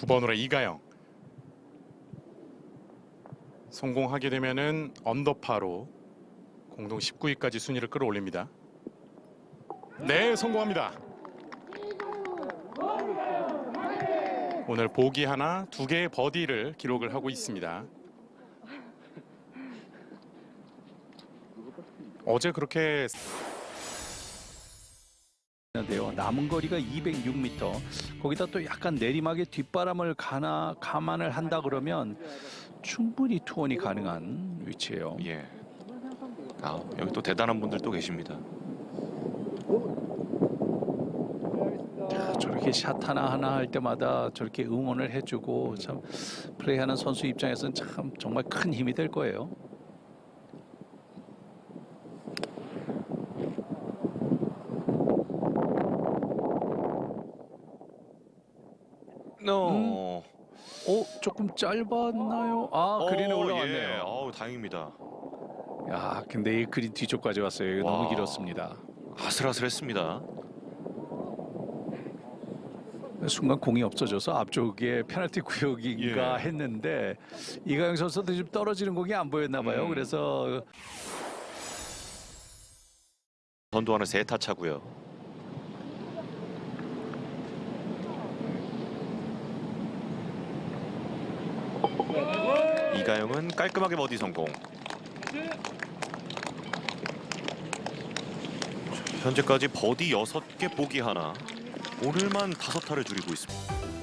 9번으로 이가영 성공하게 되면은 언더파로 공동 19위까지 순위를 끌어올립니다. 네, 성공합니다. 오늘 보기 하나, 두 개의 버디를 기록을 하고 있습니다. 어제 그렇게 데요 남은 거리가 206m. 거기다 또 약간 내리막에 뒷바람을 가나 감안을 한다 그러면 충분히 투혼이 가능한 위치예요. 예. 아, 여기 또 대단한 분들 또 계십니다. 저렇게 샷 하나 하나 할 때마다 저렇게 응원을 해주고 참 플레이하는 선수 입장에서는 참 정말 큰 힘이 될 거예요. 너. 어 조금 짧았나요? 아 그린에 올라왔네요. 예. 어우, 다행입니다. 야 근데 이 그린 뒤쪽까지 왔어요. 이거 너무 와. 길었습니다. 아슬아슬했습니다. 순간 공이 없어져서 앞쪽에 페널티 구역인가 예. 했는데 이가영 선수도 지금 떨어지는 공이 안 보였나 봐요. 음. 그래서 선두하는 세타 차고요. 이가영은 깔끔하게 버디 성공. 현재까지 버디 6개 보기 하나. 오늘만 5타를 줄이고 있습니다.